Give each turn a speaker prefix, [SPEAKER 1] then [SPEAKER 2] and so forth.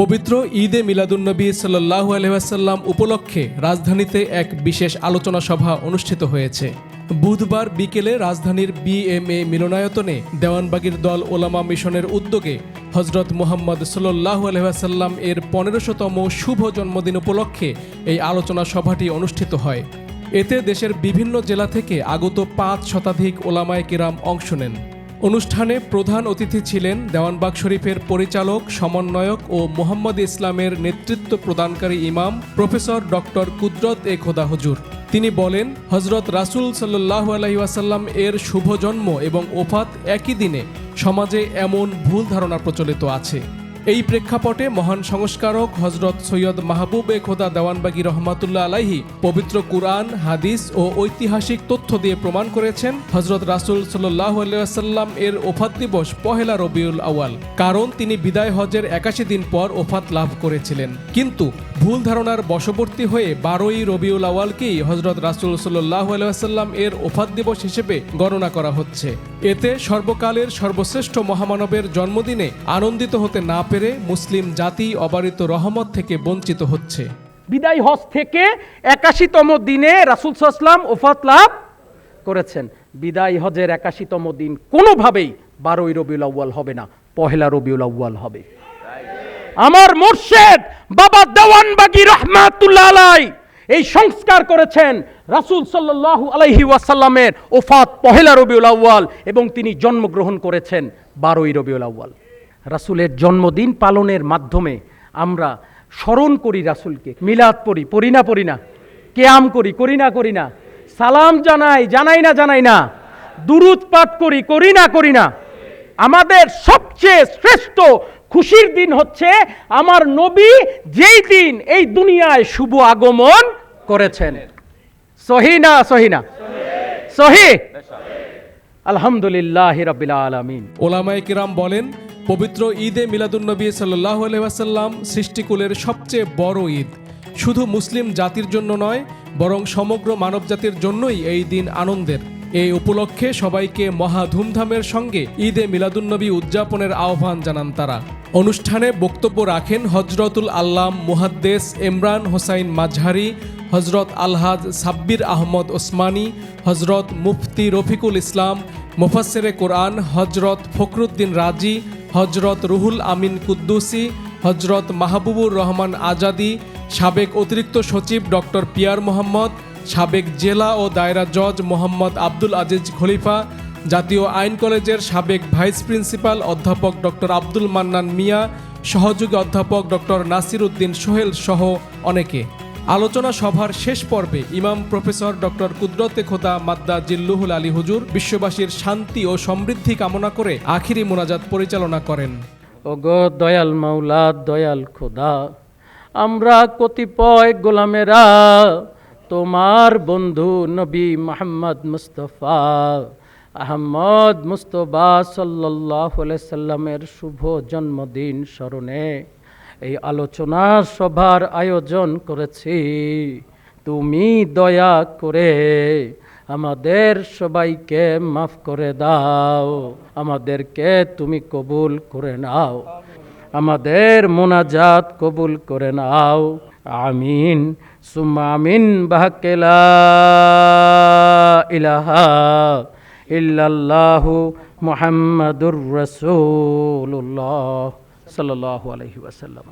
[SPEAKER 1] পবিত্র ঈদে মিলাদুন্নবী সাল্লাহু আলহাসাল্লাম উপলক্ষে রাজধানীতে এক বিশেষ আলোচনা সভা অনুষ্ঠিত হয়েছে। বুধবার বিকেলে রাজধানীর বিএমএ মিলনায়তনে দেওয়ানবাগির দল ওলামা মিশনের উদ্যোগে হজরত মোহাম্মদ সাল্লাহু আলহাসাল্লাম এর পনেরোশোতম শুভ জন্মদিন উপলক্ষে এই আলোচনা সভাটি অনুষ্ঠিত হয়। এতে দেশের বিভিন্ন জেলা থেকে আগত পাঁচ শতাধিক ওলামায় কিরাম অংশ নেন। অনুষ্ঠানে প্রধান অতিথি ছিলেন দেওয়ানবাগ শরীফের পরিচালক, সমন্বয়ক ও মোহাম্মদ ইসলামের নেতৃত্ব প্রদানকারী ইমাম প্রফেসর ডক্টর কুদরত এ খোদা হজুর। তিনি বলেন হজরত রাসুল সাল্লাহ আলহিউসাল্লাম এর শুভ জন্ম এবং ওফাত একই দিনে সমাজে এমন ভুল ধারণা প্রচলিত আছে। এই প্রেক্ষাপটে মহান সংস্কারক হজরত সৈয়দ মাহবুব খোদা দেওয়ানবাগী রহমাতুল্লাহ আলাহি পবিত্র কুরআন, হাদিস ও ঐতিহাসিক তথ্য দিয়ে প্রমাণ করেছেন হজরত রাসুল সাল্লাহ আল্লাম এর ওফাত দিবস পহেলা রবিউল আওয়াল কারণ তিনি বিদায় হজের একাশি দিন পর ওফাত লাভ করেছিলেন। কিন্তু ভুল ধারণার বশবর্তী হয়ে বারোই রবিউল আওয়ালকেই হজরত রাসুল সাল্লাহ আলাইসাল্লাম এর ওফাত দিবস হিসেবে গণনা করা হচ্ছে। এতে সর্বকালের সর্বশ্রেষ্ঠ মহামানবের জন্মদিনে আনন্দিত হতে না পেরে মুসলিম জাতি অবারিত রহমত থেকে বঞ্চিত হচ্ছে।
[SPEAKER 2] বিদায় হজ থেকে একাশিতম দিনে রাসুল সাল্লাম ওফাত লাভ করেছেন। বিদায় হজের একাশিতম দিন কোনোভাবেই বারোই রবিউল আউ্য়াল হবে না, পহেলা রবিউল আউ্য়াল হবে। আমার মোর্শেদ বাবা দেওয়ানবাগি রহমাতুল্লাহ আলাই এই সংস্কার করেছেন রাসূল সাল্লাল্লাহু আলাইহি ওয়াসাল্লামের ওফাত পহেলা রবিউল আউ্য়াল এবং তিনি জন্মগ্রহণ করেছেন বারোই রবিউল আউ্য়াল। রাসূলের জন্মদিন পালনের মাধ্যমে আমরা স্মরণ করি রাসূলকে, মিলাদ পড়ি পড়ি না পড়ি না, কেয়াম করি করি না করি না, সালাম জানাই জানাই না জানাই না, দুরুদ পাঠ করি করি না করি না, আমাদের সবচেয়ে শ্রেষ্ঠ খুশির দিন হচ্ছে আমার নবী যেই দিন এই দুনিয়ায় শুভ আগমন করেছেন। সহি না সহি না? সহি? আলহামদুলিল্লাহ রবিল আলমিন।
[SPEAKER 1] ওলামায়ে কিরাম বলেন, পবিত্র ঈদে মিলাদুন্নবী সাল্লাহ আলহাসাল্লাম সৃষ্টিকুলের সবচেয়ে বড় ঈদ। শুধু মুসলিম জাতির জন্য নয়, বরং সমগ্র মানবজাতির জন্যই এই দিন আনন্দের। এই উপলক্ষে সবাইকে মহা ধুমধামের সঙ্গে ঈদে মিলাদুন্নবী উদযাপনের আহ্বান জানান তারা। অনুষ্ঠানে বক্তব্য রাখেন হজরতুল আল্লাম মুহাদ্দেস ইমরান হোসাইন মাঝহারি হজরত আলহাজ সাব্বির আহমদ ওসমানী, হজরত মুফতি রফিকুল ইসলাম মুফাসেরে কোরআন, হজরত ফখরুদ্দিন রাজি, হজরত রুহুল আমিন কুদ্দুসি, হজরত মাহবুবুর রহমান আজাদি, সাবেক অতিরিক্ত সচিব ডক্টর পিয়ার মোহাম্মদ সাবেক জেলা ও দায়রা জজ মোহাম্মদ আব্দুল আজিজ খলিফা, জাতীয় আইন কলেজের সাবেক ভাইস প্রিন্সিপাল অধ্যাপক ডক্টর আব্দুল মান্নান মিয়া, সহযোগী অধ্যাপক ডক্টর নাসির উদ্দিন সোহেল সহ অনেকে। আলোচনা সভার শেষ পর্বে ইমাম প্রফেসর ডক্টর কুদরতে খোদা মাদ্দা জিল্লুহুল আলী হুজুর বিশ্ববাসীর শান্তি ও সমৃদ্ধি কামনা করে আখিরি মোনাজাত পরিচালনা করেন।
[SPEAKER 2] ওগো দয়াল মাওলা, দয়াল খোদা, আমরা কতিপয় গোলামেরা তোমার বন্ধু নবী মোহাম্মদ মুস্তফা আহমদ মুস্তফা সাল্লাহ শুভ জন্মদিন স্মরণে এই আলোচনা সভার আয়োজন করেছি। তুমি দয়া করে আমাদের সবাইকে মাফ করে দাও। আমাদেরকে তুমি কবুল করে নাও। আমাদের মোনাজাত কবুল করে নাও। আমিন সুম্মা আমিন বাহাকেলা ইলাহা ইল্লাল্লাহু মুহাম্মাদুর রাসূলুল্লাহ সাল্লাল্লাহু আলাইহি ওয়াসাল্লাম